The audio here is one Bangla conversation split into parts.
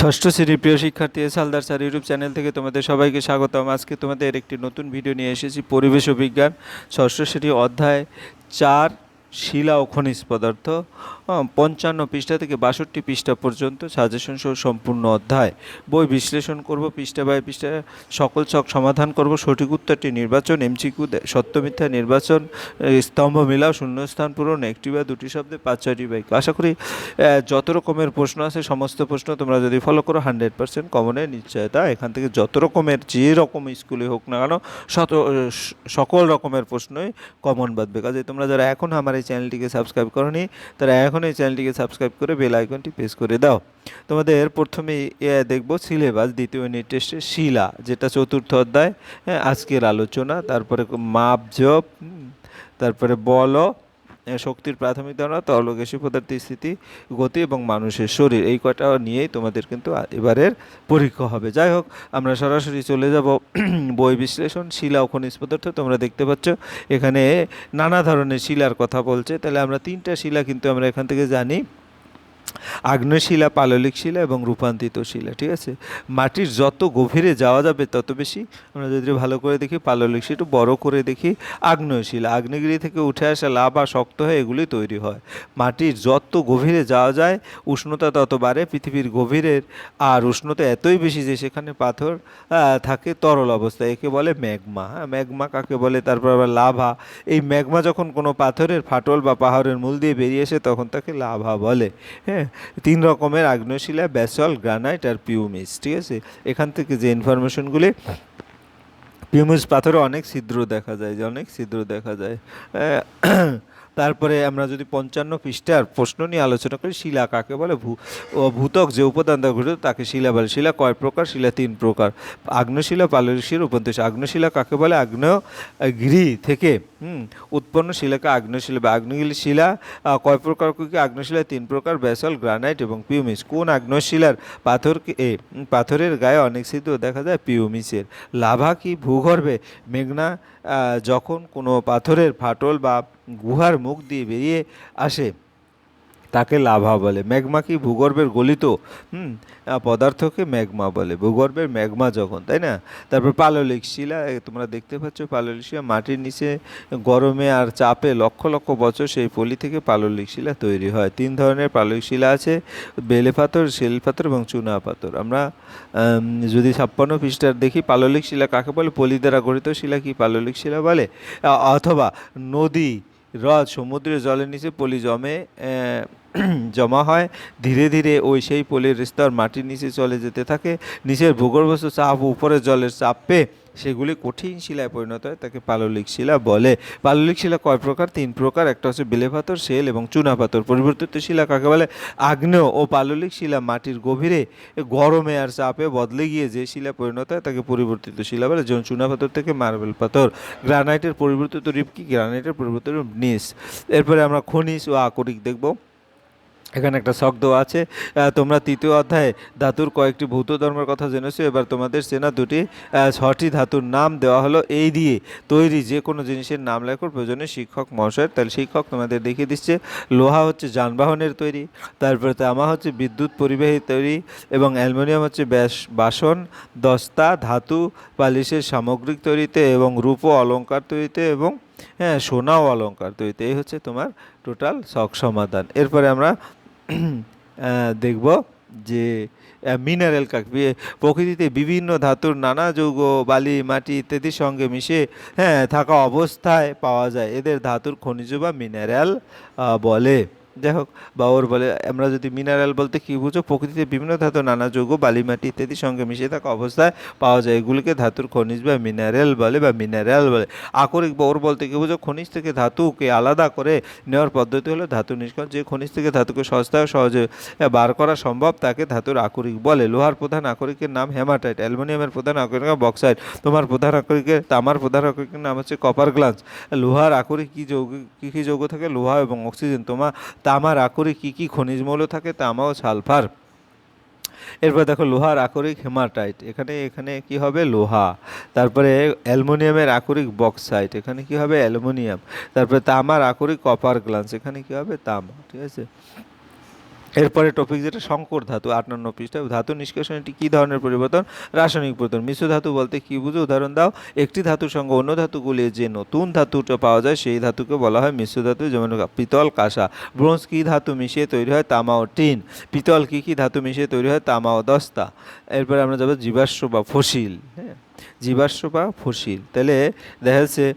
ষষ্ঠ শ্রেণির প্রিয় শিক্ষার্থী S Haldar sir YouTube channel থেকে তোমাদের সবাইকে স্বাগতম। আজকে তোমাদের একটি নতুন ভিডিও নিয়ে এসেছি, পরিবেশ ও বিজ্ঞান, ষষ্ঠ শ্রেণি অধ্যায় চার, শিলা ও খনিজ পদার্থ। পঞ্চান্ন পৃষ্ঠা থেকে বাষট্টি পৃষ্ঠা পর্যন্ত সাজেশন সহ সম্পূর্ণ অধ্যায়। বই বিশ্লেষণ করব, পৃষ্ঠা বাই পৃষ্ঠা, সকল ছক সমাধান করব, সঠিক উত্তরটি নির্বাচন এমসিকিউ সত্য মিথ্যা নির্বাচন স্তম্ভ মিলাও, শূন্যস্থান পূরণ, একটি বা দুটি শব্দে পাঁচ, ছয়টি বাইক আশা করি যত রকমের প্রশ্ন আছে, সমস্ত প্রশ্ন তোমরা যদি ফলো করো হান্ড্রেড পার্সেন্ট কমনের নিশ্চয়তা। এখান থেকে যত রকমের, যে রকম স্কুলে হোক না কেন, শত সকল রকমের প্রশ্নই কমন বাঁধবে কাজে তোমরা যারা এখন আমার এই চ্যানেলটিকে সাবস্ক্রাইব করনি, তারা এখন এই চ্যানেলটিকে সাবস্ক্রাইব করে বেল আইকনটি প্রেস করে দাও। তোমাদের প্রথমে দেখব সিলেবাস, দ্বিতীয় ইউনিট টেস্টে শিলা, যেটা চতুর্থ অধ্যায় হ্যাঁ আজকের আলোচনা, তারপরে মাপ জপ তারপরে বল শক্তির প্রাথমিক ধারণা তরলগ্যাসী পদার্থের স্থিতি, গতি এবং মানুষের শরীর। এই কটা নিয়েই তোমাদের কিন্তু এবারের পরীক্ষা হবে। যাই হোক, আমরা সরাসরি চলে যাব বই বিশ্লেষণ, শিলা ও খনিজ পদার্থ তোমরা দেখতে পাচ্ছ। এখানে নানা ধরনের শিলার কথা বলছে। তাহলে আমরা তিনটা শিলা কিন্তু আমরা এখান থেকে জানি। আগ্নেয় শিলা পাললিক শিলা এবং রূপান্তরিত শিলা, ঠিক আছে? মাটির যত গভীরে যাওয়া যাবে, তত বেশি আমরা যদি ভালো করে দেখি, পাললিক শিলা একটু বড় করে দেখি, আগ্নেয় শিলা, আগ্নেয়গিরি থেকে উঠে আসা লাভা, শক্ত হয়ে এগুলি তৈরি হয়। মাটির যত গভীরে যাওয়া যায়, উষ্ণতা তত বাড়ে, পৃথিবীর গভীরের আর উষ্ণতা এতই বেশি যে সেখানে পাথর থাকে তরল অবস্থায়, একে বলে ম্যাগমা। হ্যাঁ ম্যাগমা কাকে বলে? তারপর আবার লাভা। এই ম্যাগমা যখন কোনো পাথরের ফাটল বা পাহাড়ের মূল দিয়ে বেরিয়ে আসে, তখন তাকে লাভা বলে। হ্যাঁ তিন রকমের আগ্নেয়শিলা, ব্যাসল, গ্রানাইট আর পিউমিস, ঠিক আছে? এখান থেকে যে ইনফরমেশনগুলি পিউমিস পাথরে অনেক ছিদ্র দেখা যায়, যে অনেক ছিদ্র দেখা যায়। তারপরে আমরা যদি পঞ্চান্ন পৃষ্ঠার প্রশ্ন নিয়ে আলোচনা করি শিলা কাকে বলে? ভূ ও ভূতক যে উপাদান গঠিত তাকে শিলা বলে। শিলা কয় প্রকার? শিলা তিন প্রকার। আগ্নেয়শিলা পাললিক উপদেশ আগ্নেয়শিলা কাকে বলে? আগ্নেয় আহ, গিরি থেকে। উৎপন্ন শিলাকে আগ্নেয়শিলা বা আগ্নেয়গিরি শিলা কয় প্রকার? আগ্নেয়শিলা তিন প্রকার? ব্যাসল গ্রানাইট এবং পিউমিস। কোন আগ্নেয়শিলার পাথরকে এ পাথরের গায়ে অনেক ছিদ্র দেখা যায় পিউমিসের। লাভা কি? ভূগর্ভে মেঘনা যখন কোনো পাথরের ফাটল বা গুহার মুখ দিয়ে বেরিয়ে আসে। তাকে লাভা বলে। ম্যাগমা কি ভূগর্ভের গলিত? হুম পদার্থকে ম্যাগমা বলে। ভূগর্ভের ম্যাগমা যখন তাই না? তারপর পাললিক শিলা তোমরা দেখতে পাচ্ছ পাললিক শিলা মাটির নিচে গরমে আর চাপে লক্ষ লক্ষ বছর সেই পলি থেকে পাললিক শিলা তৈরি হয়। তিন ধরনের পাললিক শিলা আছে, বেলে পাথর, শিল পাথর এবং চুনা পাথর। আমরা যদি ছাপ্পান্ন পৃষ্ঠার দেখি, পাললিক শিলা কাকে বলে? পলি দ্বারা গঠিত শিলা কি পাললিক শিলা বলে? অথবা নদী হ্রদ সমুদ্রের জলের নিচে পলি জমে জমা হয়, ধীরে ধীরে ওই সেই পলির স্তর মাটির নিচে চলে যেতে থাকে। নিচের ভূগর্ভস্থ চাপ, উপরের জলের চাপ পেয়ে সেগুলি কঠিন শিলায় পরিণত হয়। তাকে পাললিক শিলা বলে। পাললিক শিলা কয় প্রকার? তিন প্রকার। একটা হচ্ছে বেলে পাথর শেল এবং চুনা পাথর পরিবর্তিত শিলা কাকে বলে? আগ্নেয় ও পাললিক শিলা মাটির গভীরে গরমে আর চাপে বদলে গিয়ে যে শিলা পরিণত হয়, তাকে পরিবর্তিত শিলা বলে। যেমন চুনা পাথর থেকে মার্বেল পাথর। গ্রানাইটের পরিবর্তিত রূপ কি? গ্রানাইটের পরিবর্তিত নিস। এরপরে আমরা খনিজ ও আকরিক দেখব। এখানে একটা শখ দেওয়া আছে। তোমরা তৃতীয় অধ্যায়ে ধাতুর কয়েকটি ভৌত ধর্মের কথা জেনেছো, এবার তোমাদের চেনা দুটি ছটি ধাতুর নাম দেওয়া হলো এই দিয়ে। তৈরি যে কোনো জিনিসের নাম লেখার প্রয়োজনে শিক্ষক মহাশয়, তাহলে শিক্ষক তোমাদের দেখিয়ে দিচ্ছে, লোহা হচ্ছে যানবাহনের তৈরি, তারপরে তামা হচ্ছে বিদ্যুৎ পরিবাহী তৈরি, এবং অ্যালুমিনিয়াম হচ্ছে ব্যাস, বাসন, দস্তা, ধাতু, পালিশের সামগ্রিক তৈরিতে, এবং রূপ ও অলংকার তৈরিতে, এবং হ্যাঁ সোনা ও অলংকার তৈরিতে। এই হচ্ছে তোমার টোটাল শখ সমাধান। এরপরে আমরা দেখব যে মিনারেল কাক প্রকৃতিতে বিভিন্ন ধাতুর নানা যৌগ, বালি, মাটি ইত্যাদির সঙ্গে মিশে হ্যাঁ থাকা অবস্থায় পাওয়া যায়। এদের ধাতুর খনিজ বা মিনারেল বলে। যাই হোক বা বলে, আমরা যদি মিনারেল বলতে কী বুঝো, প্রকৃতিতে বিভিন্ন ধাতু নানা যৌগ, বালি মাটি ইত্যাদির সঙ্গে মিশে থাকা অবস্থায় পাওয়া যায়। এগুলিকে ধাতুর খনিজ বা মিনারেল বলে বা মিনারেল বলে। আকরিক বা ওর বলতে কী বুঝো, খনিজ থেকে ধাতুকে আলাদা করে নেওয়ার পদ্ধতি হলো ধাতু নিষ্করণ যে খনিজ থেকে ধাতুকে সস্তায় সহজে বার করা সম্ভব, তাকে ধাতুর আকরিক বলে। লোহার প্রধান আকরিকের নাম হেমাটাইট, অ্যালুমিনিয়ামের প্রধান আকরিক বক্সাইট। তোমার প্রধান আকরিকের তামার প্রধান আকরিকের নাম হচ্ছে কপার গ্লান্স। লোহার আকরিক কী যৌগ, কী কী যৌগ থাকে? লোহা এবং অক্সিজেন। তোমার তামার আকরে কী কী খনিজ মৌল থাকে? তামা ও সালফার। এরপর দেখো, লোহার আকরিক হেমাটাইট। এখানে এখানে কি হবে? লোহা। তারপরে অ্যালুমিনিয়ামের আকরিক বক্সাইট। এখানে কি হবে? অ্যালুমিনিয়াম। তারপরে তামার আকরিক কপার গ্লান্স। এখানে কি হবে? তামা। ঠিক আছে? এরপরে টপিক যেটা সংকর ধাতু আটান্ন পৃষ্ঠা, ধাতু নিষ্কাশন এটি কী ধরনের পরিবর্তন? রাসায়নিক পরিবর্তন। মিশ্র ধাতু বলতে কী বুঝো? উদাহরণ দাও। একটি ধাতুর সঙ্গে অন্য ধাতুগুলি যে নতুন ধাতুটা পাওয়া যায়, সেই ধাতুকে বলা হয় মিশ্র ধাতু, যেমন পিতল কাঁসা। ব্রোঞ্জ কী ধাতু মিশিয়ে তৈরি হয়? তামা ও টিন। পিতল কী কী ধাতু মিশিয়ে তৈরি হয়? তামা ও দস্তা। এরপরে আমরা যাব জীবাশ্ম বা ফসিল হ্যাঁ? জীবাশ্ম বা ফসিল। তাহলে দেখা যাচ্ছে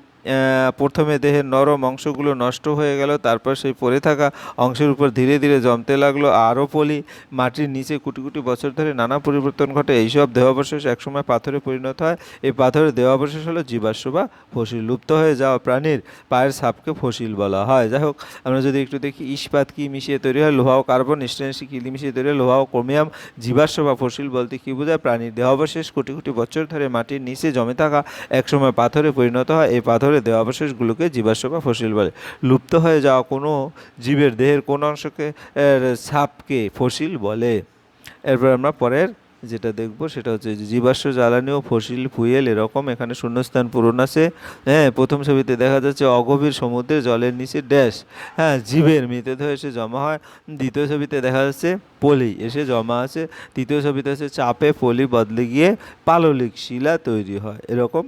প্রথমে দেহের নরম অংশগুলো নষ্ট হয়ে গেল, তারপর সেই পড়ে থাকা অংশের উপর ধীরে ধীরে জমতে লাগল আরও পলি। মাটির নিচে কোটি কোটি বছর ধরে নানা পরিবর্তন ঘটে, এইসব দেহাবশেষ একসময় পাথরে পরিণত হয়। এই পাথরের দেহাবশেষ হলো জীবাশ্ম বা ফসিল, লুপ্ত হয়ে যাওয়া প্রাণীর পায়ের ছাপকে ফসিল বলা হয়। যাই হোক, আমরা যদি একটু দেখি ইস্পাত কি মিশিয়ে তৈরি হয়, লোহা ও কার্বন স্টেনসি কি মিশিয়ে তৈরি হয়, লোহা ও ক্রোমিয়াম, জীবাশ্ম বা ফসিল বলতে কি বোঝায়? প্রাণীর দেহাবশেষ কোটি কোটি বছর ধরে মাটির নিচে জমে থাকা একসময় পাথরে পরিণত হয়। এই পাথরের দেহাবশেষগুলোকে জীবাশ্ম বা ফসিল বলে। লুপ্ত হয়ে যাওয়া কোনো জীবের দেহের কোন অংশকে ছাপকে ফসিল বলে। এরপর আমরা পরের যেটা দেখব সেটা হচ্ছে জীবাশ্ম, জ্বালানি ও ফসিল, ফুয়েল এরকম এখানে শূন্যস্থান পূরণ আছে। হ্যাঁ প্রথম ছবিতে দেখা যাচ্ছে অগভীর সমুদ্রের জলের নিচে ড্যাশ। হ্যাঁ জীবের মৃতদেহ এসে জমা হয়। দ্বিতীয় ছবিতে দেখা যাচ্ছে পলি এসে জমা আছে। তৃতীয় ছবিতে হচ্ছে চাপে পলি বদলে গিয়ে পাললিক শিলা তৈরি হয়। এরকম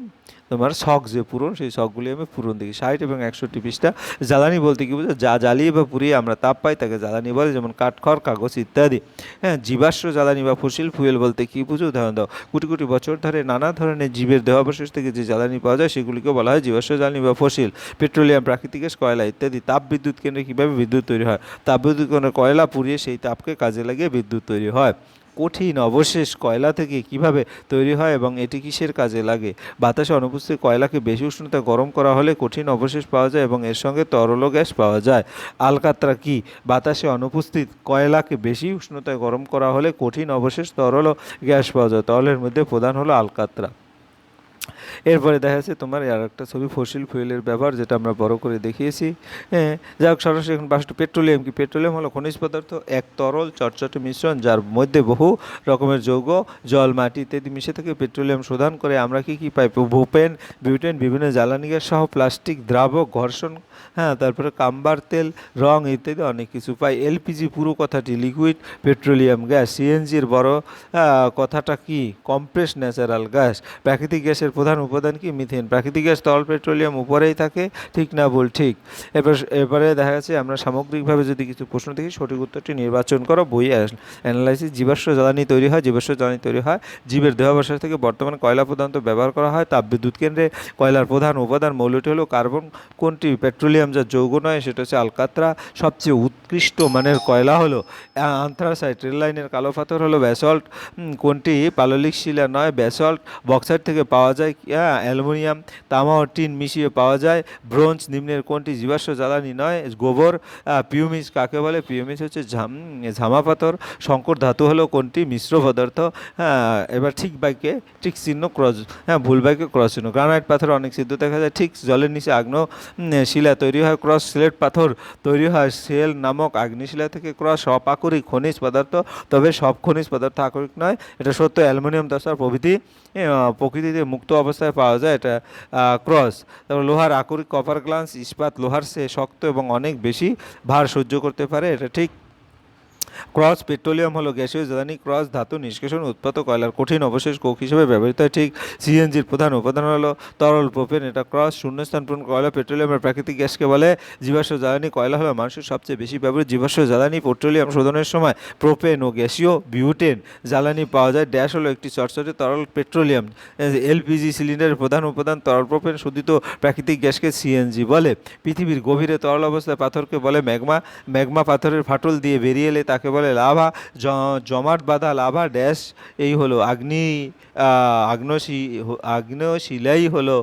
তোমার শখ যে পূরণ, সেই শখগুলি আমি পূরণ দেখি। ষাট এবং একষট্টি পৃষ্ঠা, জ্বালানি বলতে কি বুঝো যা জ্বালিয়ে বা পুড়িয়ে আমরা তাপ পাই, তাকে জ্বালানি বলে, যেমন কাঠখড়, কাগজ ইত্যাদি। হ্যাঁ জীবাশ্ম জ্বালানি বা ফসিল ফুয়েল বলতে কি বুঝো উদাহরণ দাও। কোটি কোটি বছর ধরে নানা ধরনের জীবের দেহাবশেষ থেকে যে জ্বালানি পাওয়া যায় সেগুলিকে বলা হয় জীবাশ্ম জ্বালানি বা ফসিল। পেট্রোলিয়াম, প্রাকৃতিক গ্যাস, কয়লা ইত্যাদি। তাপ বিদ্যুৎ কেন্দ্রে কীভাবে বিদ্যুৎ তৈরি হয়? তাপ বিদ্যুৎ কেন্দ্রে কয়লা পুড়িয়ে সেই তাপকে কাজে লাগিয়ে বিদ্যুৎ তৈরি হয়। কঠিন অবশেষ কয়লা থেকে কীভাবে তৈরি হয় এবং এটি কিসের কাজে লাগে? বাতাসে অনুপস্থিত কয়লাকে বেশি উষ্ণতা গরম করা হলে কঠিন অবশেষ পাওয়া যায় এবং এর সঙ্গে তরল গ্যাস পাওয়া যায়। আলকাত্রা কি? বাতাসে অনুপস্থিত কয়লাকে বেশি উষ্ণতায় গরম করা হলে কঠিন অবশেষ তরল গ্যাস পাওয়া যায়। তরলের মধ্যে প্রধান হলো আলকাত্রা। এরপরে দেখা যাচ্ছে তোমার আর একটা ছবি ফসিল ফুয়েলের ব্যবহার, যেটা আমরা বড় করে দেখিয়েছি। হ্যাঁ যাই হোক, সরাসরি এখন বাসটা পেট্রোলিয়াম কি? পেট্রোলিয়াম হলো খনিজ পদার্থ, এক তরল চটচটে মিশ্রণ, যার মধ্যে বহু রকমের যৌগ, জল, মাটি ইত্যাদি মিশে থেকে, পেট্রোলিয়াম শোধন করে আমরা কি কি পাই? ভূপেন, বিউটেন, বিভিন্ন জ্বালানি গ্যাস সহ প্লাস্টিক, দ্রাবক, ঘর্ষণ হ্যাঁ তারপরে কাম্বার তেল, রং ইত্যাদি অনেক কিছু পাই। এলপিজি পুরো কথাটি লিকুইড, পেট্রোলিয়াম গ্যাস, সিএনজির বড় কথাটা কি? Compress natural gas. প্রাকৃতিক গ্যাসের প্রধান উপাদান কি? মিথেন। প্রাকৃতিক গ্যাস, তরল, পেট্রোলিয়াম উপরেই থাকে, ঠিক না ভুল? ঠিক। এবার, এবারে দেখা যাচ্ছে আমরা সামগ্রিকভাবে যদি কিছু প্রশ্ন দেখি, সঠিক উত্তরটি নির্বাচন করো, বই অ্যানালাইসিস, জীবাশ্ম জ্বালানি তৈরি হয়, জীবাশ্ম জ্বালানি তৈরি হয়, জীবের দেহাবশেষ থেকে বর্তমানে কয়লা প্রধানত ব্যবহার করা হয়, তাপবিদ্যুৎ কেন্দ্রে কয়লার প্রধান উপাদান মৌলটি হলো কার্বন, কোনটি? পেট্রোলিয়াম যা যৌগ নয়, সেটা হচ্ছে আলকাত্রা। সবচেয়ে উৎকৃষ্ট মানের কয়লা হলো আন্থ্রাসাইট রেল লাইনের কালো পাথর হলো ব্যাসল্ট। কোনটি? পাললিক শিলা নয়, ব্যাসল্ট। বক্সাইট থেকে পাওয়া যায় হ্যাঁ অ্যালুমিনিয়াম। তামা ও টিন মিশিয়ে পাওয়া যায়। ব্রোঞ্জ নিম্নের কোনটি? জীবাশ্ম জ্বালানি নয়, গোবর। পিউমিস কাকে বলে? পিউমিস হচ্ছে ঝাম, ঝামা পাথর। শঙ্কর ধাতু হলো কোনটি? মিশ্র পদার্থ। হ্যাঁ এবার ঠিক বাইকে ঠিক চিহ্ন ক্রস হ্যাঁ ভুল বাইকে ক্রস চিহ্ন। গ্রানাইট পাথর অনেক সিদ্ধ দেখা যায়। ঠিক জলের নিচে আগ্ন শিলা তৈরি হয় ক্রস সিলেট পাথর, তৈরি হয় সেল নামক আগ্নেয়শিলা থেকে ক্রস সব আকরিক খনিজ পদার্থ। তবে সব খনিজ পদার্থ আকরিক নয়, এটা সত্য, অ্যালুমিনিয়াম দশার প্রভৃতি প্রকৃতিতে মুক্ত অবস্থায় পাওয়া যায় এটা ক্রস। তারপর লোহার আকরিক কপার গ্লান্স ইস্পাত, লোহার সে শক্ত এবং অনেক বেশি ভার সহ্য করতে পারে, এটা ঠিক ক্রস পেট্রোলিয়াম হলো গ্যাসীয় জ্বালানি, ক্রস ধাতু নিষ্কাশন, উৎপাত কয়লার কঠিন অবশেষ কোক হিসেবে ব্যবহৃত। হয় ঠিক সিএনজির প্রধান উপাদান হলো তরল প্রোপেন। এটা ক্রস শূন্যস্থান পূরণ কয়লা পেট্রোলিয়ামের প্রাকৃতিক গ্যাসকে বলে। জীবাশ্ম জ্বালানি কয়লা হলো মানুষের সবচেয়ে বেশি ব্যবহৃত জীবাশ্ম জ্বালানি। পেট্রোলিয়াম শোধনের সময় প্রোপেন ও গ্যাসীয় বিউটেন জ্বালানি পাওয়া যায়। ড্যাশ হলো একটি চটচটে তরল পেট্রোলিয়াম। এলপিজি সিলিন্ডারের প্রধান উপাদান তরল প্রোপেন। শোধিত প্রাকৃতিক গ্যাসকে সিএনজি বলে। পৃথিবীর গভীরে তরল অবস্থায় পাথরকে বলে ম্যাগমা। ম্যাগমা পাথরের ফাটল দিয়ে বেরিয়ে এলে তাকে বলে, লাভা জমাট বাঁধা, লাভা, ড্যাশ, এই হলো আগ্নি আগ্নশি আগ্নেয়শিলাই হলো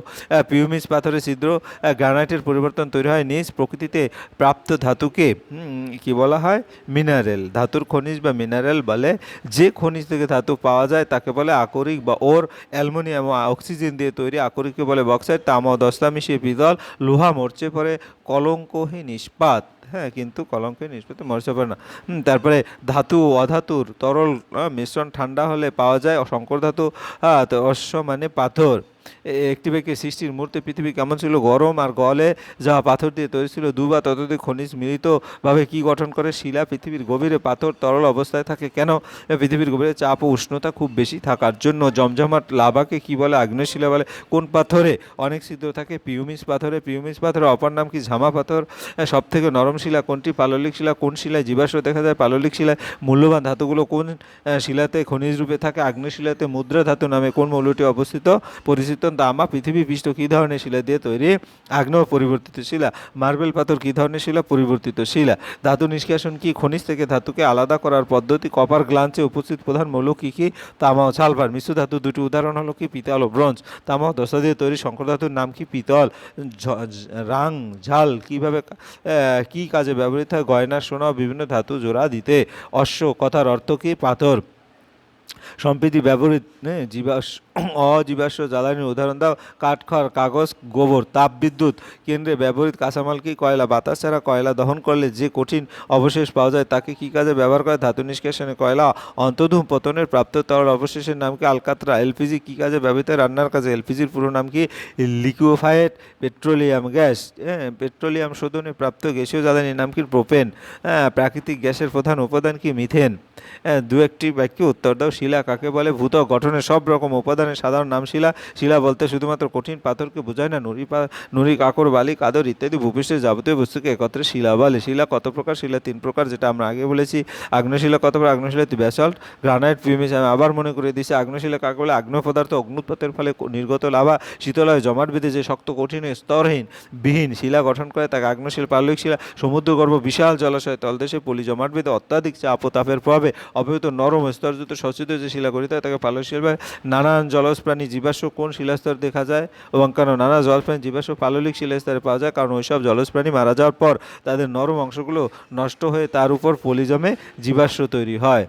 পিউমিস পাথরের ছিদ্র গ্রানাইটের পরিবর্তন তৈরি হয় নিজ প্রকৃতিতে প্রাপ্ত ধাতুকে কি বলা হয়? মিনারেল। ধাতুর খনিজ বা মিনারেল বলে যে খনিজ থেকে ধাতু পাওয়া যায় তাকে বলে আকরিক বা ওর অ্যালুমিনিয়াম অক্সিজেন দিয়ে তৈরি। আকরিককে বলে বক্সাইড তামা দস্তা মিশিয়ে পিতল, লোহা, মরচে পড়ে কলঙ্কহীন ইস্পাত। হ্যাঁ কিন্তু কলঙ্কের নিষ্পত্তি মরিচা পারে না। তারপরে ধাতু, অধাতুর তরল মিশ্রণ ঠান্ডা হলে পাওয়া যায় শঙ্কর ধাতু অশ্ব মানে পাথর। একটি ব্যক্তির সৃষ্টির মুহূর্তে পৃথিবী কেমন ছিল? গরম আর গলে যাওয়া পাথর দিয়ে তৈরি ছিল দু বা ততোধিক খনিজ মিলিতভাবে কি গঠন করে? শিলা পৃথিবীর গভীরে পাথর তরল অবস্থায় থাকে কেন? পৃথিবীর গভীরে চাপ ও উষ্ণতা খুব বেশি থাকার জন্য জমজমাট লাভাকে কি বলে আগ্নেয় শিলা বলে? কোন পাথরে অনেক ছিদ্র থাকে? পিউমিস পাথরে। পিউমিস পাথরের অপর নাম কি ঝামা পাথর? সব থেকে নরম শিলা কোনটি? পাললিক শিলা কোন শিলায় জীবাশ্ম দেখা যায়? পাললিক শিলায় মূল্যবান ধাতুগুলো কোন শিলাতে খনিজ রূপে থাকে? আগ্নেয় শিলাতে মুদ্রা ধাতু নামে কোন মৌলটি অবস্থিত? পরিচিত তামা পৃথিবী পৃষ্ঠ কী ধরনের শিলা দিয়ে তৈরি? আগ্নেয় পরিবর্তিত শিলা, মার্বেল পাথর কী ধরনের শিলা পরিবর্তিত শিলা? ধাতু নিষ্কাশন কি খনিজ থেকে ধাতুকে আলাদা করার পদ্ধতি? কপার গ্লাঞ্চে উপস্থিত প্রধান মৌল কী কী? তামা ও সালফার মিশ্র ধাতু দুটি উদাহরণ হলো কি? পিতল ও ব্রঞ্জ। তামা দশা দিয়ে তৈরি শঙ্কর ধাতুর নাম কি? পিতল। রাং, ঝাল কীভাবে কা- কাজে ব্যবহৃত হয়? গয়না, সোনা, বিভিন্ন ধাতু জোড়া দিতে। অশ্ব কথার অর্থ কি? পাথর। সম্প্রীতি ব্যবহৃত জীবাশ্ম অজীবাশ্ম জ্বালানির উদাহরণ দাও। কাঠখড় কাগজ গোবর তাপবিদ্যুৎ কেন্দ্রে ব্যবহৃত কাঁচামাল কি কয়লা? বাতাস ছাড়া কয়লা দহন করলে যে কঠিন অবশেষ পাওয়া যায় তাকে কি কাজে ব্যবহার করে? ধাতু নিষ্কাশনে কয়লা অন্তধূম পতনের প্রাপ্ত তরল অবশেষের নাম কি আলকাতরা? এলপিজি কি কাজে ব্যবহৃত? রান্নার কাজে এলপিজির পুরো নাম কি? Liquefied petroleum gas. হ্যাঁ পেট্রোলিয়াম শোধনে প্রাপ্ত গ্যাসীয় জ্বালানির নাম কি? প্রোপেন। হ্যাঁ প্রাকৃতিক গ্যাসের প্রধান উপাদান কি? মিথেন। হ্যাঁ, দু একটি বাক্য উত্তর দাও। শিলা কাকে বলে? ভূত গঠনের সব রকম উপাদানের সাধারণ নাম শিলা শিলা বলতে শুধুমাত্র কঠিন পাথরকে বোঝায় না নুড়ি নুড়ি কাকর, বালি, কাদর ইত্যাদি ভূপৃষ্ঠের যাবতীয় বস্তুকে একত্রে শিলা বলে। শিলা কত প্রকার? শিলা তিন প্রকার, যেটা আমরা আগে বলেছি। আগ্নেয়শিলা কত প্রকার? আগ্নেয়শিলা ব্যাসল্ট গ্রানাইট পিউমিস আমি আবার মনে করে দিচ্ছি আগ্নেয়শিলা কাকে বলে আগ্নেয় পদার্থ অগ্নুৎপাতের ফলে নির্গত লাভা, শীতলয়, জমাট বেঁধে যে শক্ত, কঠিন, স্তরহীন, বিহীন শিলা গঠন করে, তাকে আগ্নেয়শিলা, পাললিক শিলা, সমুদ্রগর্ভ, বিশাল জলাশয়, তলদেশে পলি জমাট বেঁধে অত্যাধিক চাপ ও তাপের প্রভাবে অব্যাহত নরম স্তরযুক্ত সচিত যে শিলা গঠিত তাকে পাললিক শিলা নানান জলজ প্রাণী জীবাশ্ম কোন শিলাস্তর দেখা যায় এবং কেন নানা জল প্রাণী জীবাশ্ম পাললিক শিলাস্তরে পাওয়া যায়? কারণ ওইসব জলজ প্রাণী মারা যাওয়ার পর তাদের নরম অংশগুলো নষ্ট হয়ে তার উপর পলিজমে জীবাশ্ম তৈরি হয়।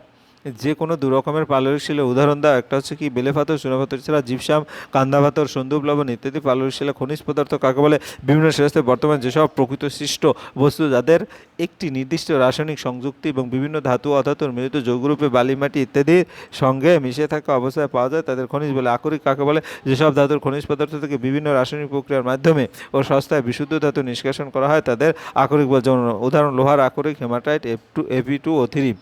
যে কোনো দু রকমের পাললিক শিলা উদাহরণ দাও। একটা হচ্ছে কি, বেলে পাথর সোনা পাথর ছাড়া জিপসাম কান্দা পাথর সন্দুপ, লবণ ইত্যাদি পাললিক শিলা খনিজ পদার্থ, কাকে বলে, বিভিন্ন শিলাস্তে বর্তমান যেসব প্রকৃত সৃষ্ট বস্তু, যাদের একটি নির্দিষ্ট রাসায়নিক সংযুক্তি এবং বিভিন্ন ধাতু অধাতুর মিলিত যৌগরূপে বালি, মাটি ইত্যাদির সঙ্গে মিশে থাকা অবস্থায় পাওয়া যায়, তাদের খনিজ বলে আকরিক, কাকে বলে, যেসব ধাতুর খনিজ পদার্থ থেকে বিভিন্ন রাসায়নিক প্রক্রিয়ার মাধ্যমে ও সস্তায় বিশুদ্ধ ধাতু নিষ্কাশন করা হয়, তাদের আকরিক বলে, যেমন উদাহরণ, লোহার আকরিক, হেমাটাইট, এফ টু এপি টু ও থ্রি।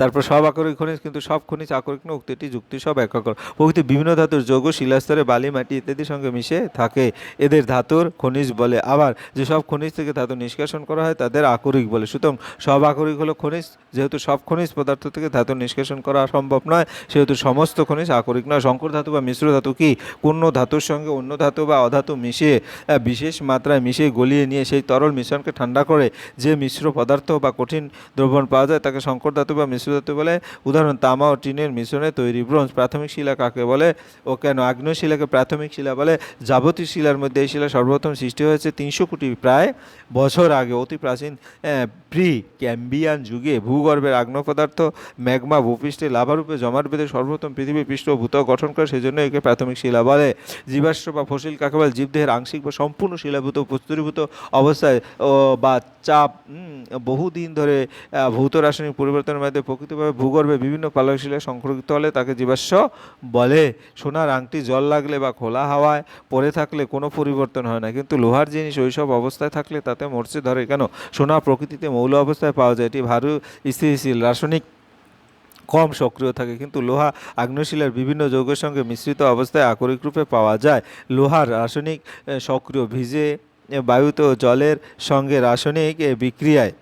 তারপর সব আকরিক খনিজ, কিন্তু সব খনিজ, আকরিক না উক্তিটি যুক্তি, সব একাকর। প্রকৃতি বিভিন্ন ধাতুর যৌগ, শিলাস্তরে বালি, মাটি ইত্যাদির সঙ্গে মিশে থাকে। এদের ধাতুর খনিজ বলে। আবার যেসব খনিজ থেকে ধাতু নিষ্কাশন করা হয়, তাদের আকরিক বলে। সুতরাং সব আকরিক হলো খনিজ। যেহেতু সব খনিজ পদার্থ থেকে ধাতু নিষ্কাশন করা সম্ভব নয়, সেহেতু সমস্ত খনিজ আকরিক নয়। সংকর ধাতু বা মিশ্র ধাতু কি? কোনো ধাতুর সঙ্গে অন্য ধাতু বা অধাতু মিশিয়ে বিশেষ মাত্রায় মিশিয়ে গলিয়ে নিয়ে সেই তরল মিশ্রণকে ঠান্ডা করে যে মিশ্র পদার্থ বা কঠিন দ্রবণ পাওয়া যায়, তাকে সংকর ধাতু বা মিশ্র ধাতু বলে, উদাহরণ তামা ও টিনের মিশ্রণে তৈরি ব্রোঞ্জ। প্রাথমিক শিলা কাকে বলে? ও কেন? আগ্নেয় শিলাকে প্রাথমিক শিলা বলে। যাবতীয় শিলার মধ্যে এই শিলা সর্বপ্রথম সৃষ্টি হয়েছে তিনশো কোটি প্রায় বছর আগে, অতি প্রাচীন প্রি ক্যাম্বিয়ান যুগে। ভূগর্ভের আগ্নেয় পদার্থ, ম্যাগমা, ভূপৃষ্ঠে লাভারূপে জমাট বেঁধে সর্বপ্রথম পৃথিবীর পৃষ্ঠ ভূত গঠন করে সেজন্য একে প্রাথমিক শিলা বলে। জীবাশ্ম বা ফসিল কাকে বলে? জীবদেহের আংশিক বা সম্পূর্ণ শিলাভূত প্রস্তুরীভূত অবস্থায় বা চাপ বহুদিন ধরে ভৌত রাসায়নিক পরিবর্তনের মাধ্যমে প্রকৃতভাবে ভূগর্ভে বিভিন্ন পালক শিলায় সংরক্ষিত হলে তাকে জীবাশ্ম বলে। সোনার আংটি জল লাগলে বা খোলা হাওয়ায় পড়ে থাকলে কোনো পরিবর্তন হয় না। কিন্তু লোহার জিনিস ওইসব অবস্থায় থাকলে তাতে মরচে ধরে। কেন? সোনা প্রকৃতিতে মৌল অবস্থায় পাওয়া যায়। এটি ভারু স্থিতিশীল, রাসায়নিক, কম সক্রিয় থাকে। কিন্তু লোহা আগ্নেয়শিলার বিভিন্ন যৌগের সঙ্গে মিশ্রিত অবস্থায় আকরিক রূপে পাওয়া যায়। লোহার রাসায়নিক সক্রিয় ভিজে বায়ুতে জলের সঙ্গে রাসায়নিক বিক্রিয়ায়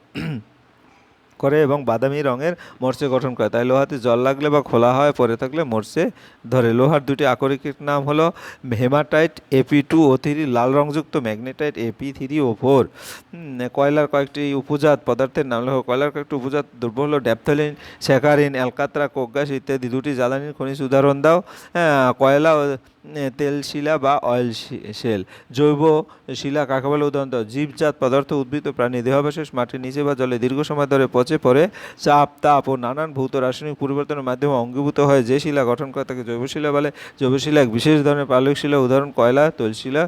করে এবং বাদামি রঙের মরচে গঠন করে। তাই লোহাতে জল লাগলে বা খোলা হয় পরে থাকলে মরচে ধরে। লোহার দুটি আকরিকের নাম হলো হেমাটাইট এপি টু ও থ্রি লাল রংযুক্ত ম্যাগনেটাইট এপি থ্রি ও ফোর। কয়লার কয়েকটি উপজাত পদার্থের নাম হলো কয়লার কয়েকটি উপজাত দ্রব্য হলো ড্যাপথলিন স্যাকারিন অ্যালকাত্রা কোকগাস ইত্যাদি। দুটি জ্বালানির খনিজ উদাহরণ দাও। হ্যাঁ, কয়লা তেল শিলা বা অয়েল শেল। জৈব শিলা কাকে উদাহরণ দাও। জীবজাত পদার্থ উদ্ভিদ প্রাণী। দেহাবশেষ মাটির নিচে বা জলে দীর্ঘ সময় ধরে পচে হয়েছে পরে চাপ, তাপ ও নানান ভৌত রাসায়নিক পরিবর্তনের মাধ্যমে অঙ্গীভূত হয়। যে শিলা গঠন করে তাকে জৈবশিলা বলে। জৈবশিলা এক বিশেষ ধরনের পাললিক শিলা। উদাহরণ, কয়লা, তৈলশিলা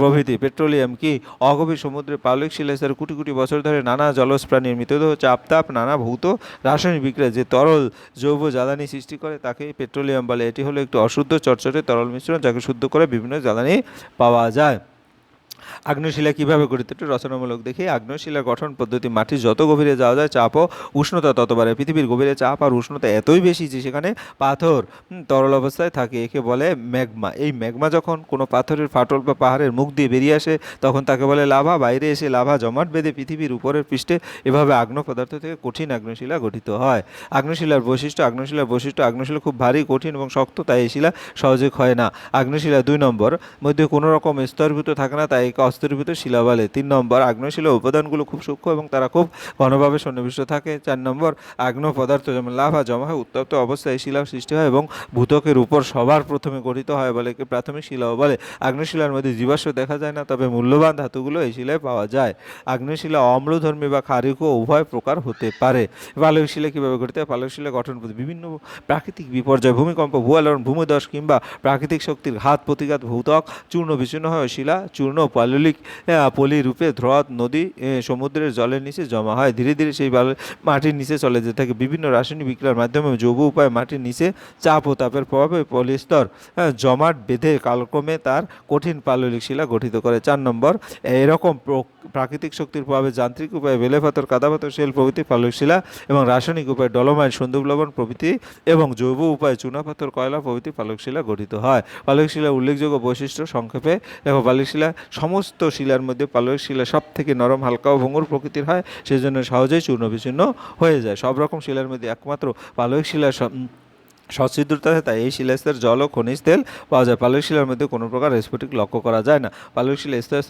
প্রভৃতি, পেট্রোলিয়াম কি? অগভীর সমুদ্রে পাললিক শিলা স্তরে কোটি কোটি বছর ধরে নানা জলজ প্রাণীর মৃতদেহ, চাপ, তাপ, নানা ভৌত রাসায়নিক বিক্রিয়া, যে তরল জৈব জ্বালানি সৃষ্টি করে, তাকে পেট্রোলিয়াম বলে। এটি হলো একটি অশুদ্ধ চটচটে তরল মিশ্রণ, যাকে শুদ্ধ করে বিভিন্ন জ্বালানি পাওয়া যায়। আগ্নেয়শিলা কীভাবে গঠিত? একটু রচনামূলক দেখি। আগ্নেয়শিলার গঠন পদ্ধতি মাটির যত গভীরে যাওয়া যায় চাপ উষ্ণতা তত বাড়ে। পৃথিবীর গভীরে চাপ আর উষ্ণতা এতই বেশি যে সেখানে পাথর তরল অবস্থায় থাকে। একে বলে ম্যাগমা। এই ম্যাগমা যখন কোনো পাথরের ফাটল বা পাহাড়ের মুখ দিয়ে বেরিয়ে আসে, তখন তাকে বলে লাভা। বাইরে এসে লাভা জমাট বেঁধে পৃথিবীর উপরের পৃষ্ঠে এভাবে আগ্ন পদার্থ থেকে কঠিন আগ্নেয়শিলা গঠিত হয়। আগ্নেয়শিলার বৈশিষ্ট্য আগ্নেয়শিলার বৈশিষ্ট্য, আগ্নেয়শিলা খুব ভারী, কঠিন এবং শক্ত, তাই এই শিলা সহজে ক্ষয় না। আগ্নেয়শিলা দুই নম্বর। মধ্যে কোনো রকম স্তরভূত থাকে না, তাই একে অস্তরীভূত শিলা বলে তিন নম্বর, আগ্নেয়শিলা উপাদানগুলো খুব সূক্ষ্ম এবং তারা খুব ঘনভাবে সন্নিবিষ্ট থাকে। চার নম্বর, আগ্নেয় পদার্থ যেমন লাভা জমা হয়, উত্তপ্ত অবস্থায় শিলা সৃষ্টি হয় এবং ভূতকের উপর সবার প্রথমে গঠিত হয় বলে প্রাথমিক শিলাও বলে। আগ্নেয়শিলার মধ্যে জীবাশ্ম দেখা যায় না, তবে মূল্যবান ধাতুগুলো এই শিলায় পাওয়া যায়। আগ্নেয়শিলা অম্লধর্মী বা ক্ষারিকও উভয় প্রকার হতে পারে। পাললিক শিলা কীভাবে গঠিত হয়? পাললিক শিলা গঠন বিভিন্ন প্রাকৃতিক বিপর্যয়, ভূমিকম্প ভূয়ালন ভূমিদশ কিংবা প্রাকৃতিক শক্তির ঘাত, প্রতিঘাত ভূতক চূর্ণ, বিচূর্ণ হয় শিলা চূর্ণ পাললিক আহ, পলি রূপে হ্রদ নদী সমুদ্রের জলের নিচে জমা হয়। ধীরে ধীরে সেই মাটির নিচে চলে যেতে থাকে। বিভিন্ন রাসায়নিক বিক্রিয়ার মাধ্যমে জৈব উপায়ে মাটির নিচে চাপ ও তাপের প্রভাবে পলিস্তর জমাট বেঁধে কালক্রমে তার কঠিন পাললিক শিলা গঠিত করে। চার নম্বর এরকম প্র- প্রাকৃতিক শক্তির প্রভাবে যান্ত্রিক উপায়ে বেলে পাথর কাদা পাথর শেল প্রভৃতি পাললিক শিলা এবং রাসায়নিক উপায়ে ডলোমাইট সন্দুক লবণ প্রভৃতি এবং জৈব উপায়ে চুনাপাথর কয়লা প্রভৃতি পালক শিলা গঠিত হয়। পালক শিলার উল্লেখযোগ্য বৈশিষ্ট্য সংক্ষেপে দেখো পালক শিলা সমস্ত শিলার মধ্যে পালক শিলা সব থেকে নরম, হালকা ও ভঙ্গুর প্রকৃতির হয় সেই জন্য সহজেই চূর্ণ বিচূর্ণ হয়ে যায়। সব রকম শিলার মধ্যে একমাত্র পালক শিলা সচ্ছিদ্রতা তাই এই শিলাস্তর জল ও খনিজ তেল পাওয়া যায়। পালক শিলার মধ্যে কোনো প্রকার স্ফটিক লক্ষ্য করা যায় না। পালক শিলা স্তরে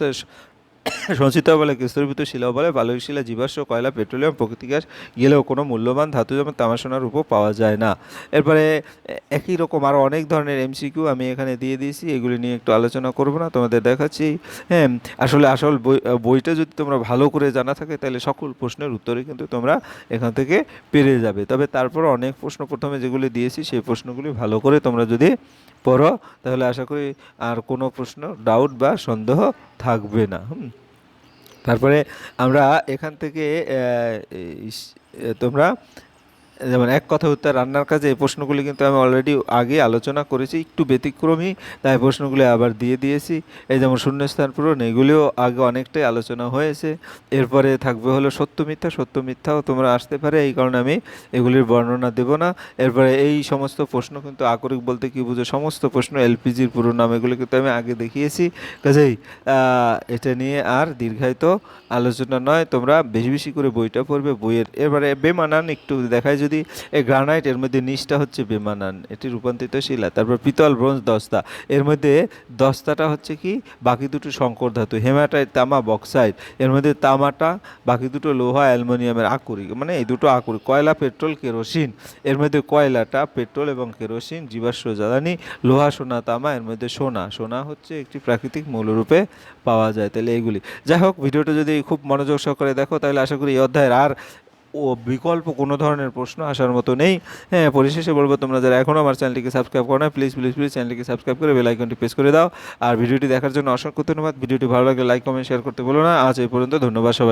সঞ্চিত বলে স্তরীভূত শিলাও বলে পালক শিলা, জীবাশ্ম, কয়লা, পেট্রোলিয়াম, প্রকৃতি গ্যাস গেলেও কোনো মূল্যবান ধাতু যেমন তামাশোনার উপর পাওয়া যায় না। এরপরে একই রকম আরও অনেক ধরনের এমসিকিউ আমি এখানে দিয়ে দিয়েছি, এগুলি নিয়ে একটু আলোচনা করব না, তোমাদের দেখাচ্ছি। হ্যাঁ আসলে আসল বই, বইটা যদি তোমরা ভালো করে জানা থাকে, তাহলে সকল প্রশ্নের উত্তরই কিন্তু তোমরা এখান থেকে পেরে যাবে। তবে তারপর অনেক প্রশ্ন প্রথমে যেগুলি দিয়েছি, সেই প্রশ্নগুলি ভালো করে তোমরা যদি পড়ো, তাহলে আশা করি আর কোনো প্রশ্ন ডাউট বা সন্দেহ থাকবে না, হুম। তারপরে আমরা এখান থেকে তোমরা যেমন এক কথা উত্তর, রান্নার কাজে এই প্রশ্নগুলি কিন্তু আমি অলরেডি আগে আলোচনা করেছি, একটু ব্যতিক্রমী, তাই প্রশ্নগুলি আবার দিয়ে দিয়েছি। এই যেমন শূন্যস্থান পূরণ, এগুলিও আগে অনেকটাই আলোচনা হয়েছে। এরপরে থাকবে হলো সত্য মিথ্যা, সত্য মিথ্যাও তোমরা আসতে পারে, এই কারণে আমি এগুলির বর্ণনা দেব না। এরপরে এই সমস্ত প্রশ্ন কিন্তু আকরিক বলতে কি বুঝো, সমস্ত প্রশ্ন এলপিজির পুরো নাম, এগুলো কিন্তু আমি আগে দেখিয়েছি। কাজেই এটা নিয়ে আর দীর্ঘায়িত আলোচনা নয়, তোমরা বেশি বেশি করে বইটা পড়বে, বইয়ের এবারে বেমানান একটু দেখায় যদি এই গ্রানাইট এর মধ্যে নিচটা হচ্ছে বেমানান, এটি রূপান্তরিত শিলা, তারপর পিতল, ব্রোঞ্জ, দস্তা, এর মধ্যে দস্তাটা হচ্ছে কি? বাকি দুটো সংকর ধাতু, হেমাটাইট, তামা বক্সাইড এর মধ্যে তামাটা, বাকি দুটো লোহা, অ্যালুমিনিয়ামের আকরিক মানে এই দুটো আকরিক কয়লা, পেট্রোল, কেরোসিন, এর মধ্যে কয়লাটা পেট্রোল এবং কেরোসিন, জীবাশ্ম জ্বালানি, লোহা, সোনা, তামা, এর মধ্যে সোনা সোনা হচ্ছে একটি প্রাকৃতিক মৌলরূপে পাওয়া যায়, তাহলে এইগুলি যাই হোক, ভিডিওটা যদি খুব মনোযোগ সহকারে দেখো, তাহলে আশা করি এই অধ্যায়ের আর ও বিকল্প কোনো ধরনের প্রশ্ন আসার মতো নেই। হ্যাঁ পরিশেষে বলব তোমরা যারা এখনও আমার চ্যানেলটিকে সাবস্ক্রাইব করো না প্লিজ প্লিজ প্লিজ চ্যানেলটিকে সাবস্ক্রাইব করে বেল আইকনটি প্রেস করে দাও। আর ভিডিওটি দেখার জন্য অসংখ্য ধন্যবাদ। ভিডিওটি ভালো লাগলে লাইক কমেন্ট শেয়ার করতে বলো না। আজ এই পর্যন্ত, ধন্যবাদ সবাই